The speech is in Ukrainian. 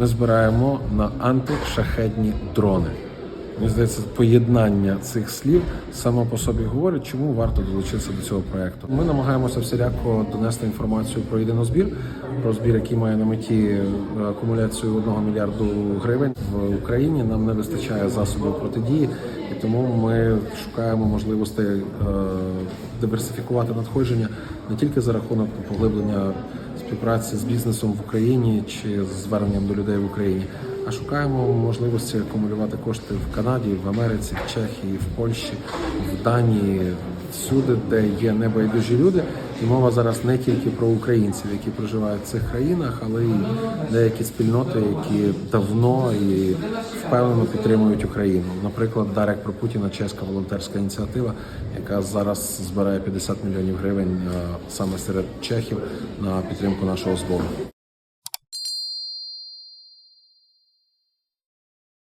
Ми збираємо на антишахедні дрони. Мені здається, поєднання цих слів само по собі говорить, чому варто долучитися до цього проекту. Ми намагаємося всіляко донести інформацію про єдинозбір, про збір, який має на меті е, акумуляцію 1 мільярду гривень в Україні. Нам не вистачає засобів протидії, і тому ми шукаємо можливостей е, диверсифікувати надходження не тільки за рахунок поглиблення співпраці з бізнесом в Україні чи з зверненням до людей в Україні, а шукаємо можливості акумулювати кошти в Канаді, в Америці, в Чехії, в Польщі, в Данії, всюди, де є небайдужі люди. І мова зараз не тільки про українців, які проживають в цих країнах, але й деякі спільноти, які давно і впевнено підтримують Україну. Наприклад, Дарек про Путіна, чеська волонтерська ініціатива, яка зараз збирає 50 мільйонів гривень е, саме серед чехів на підтримку нашого збору.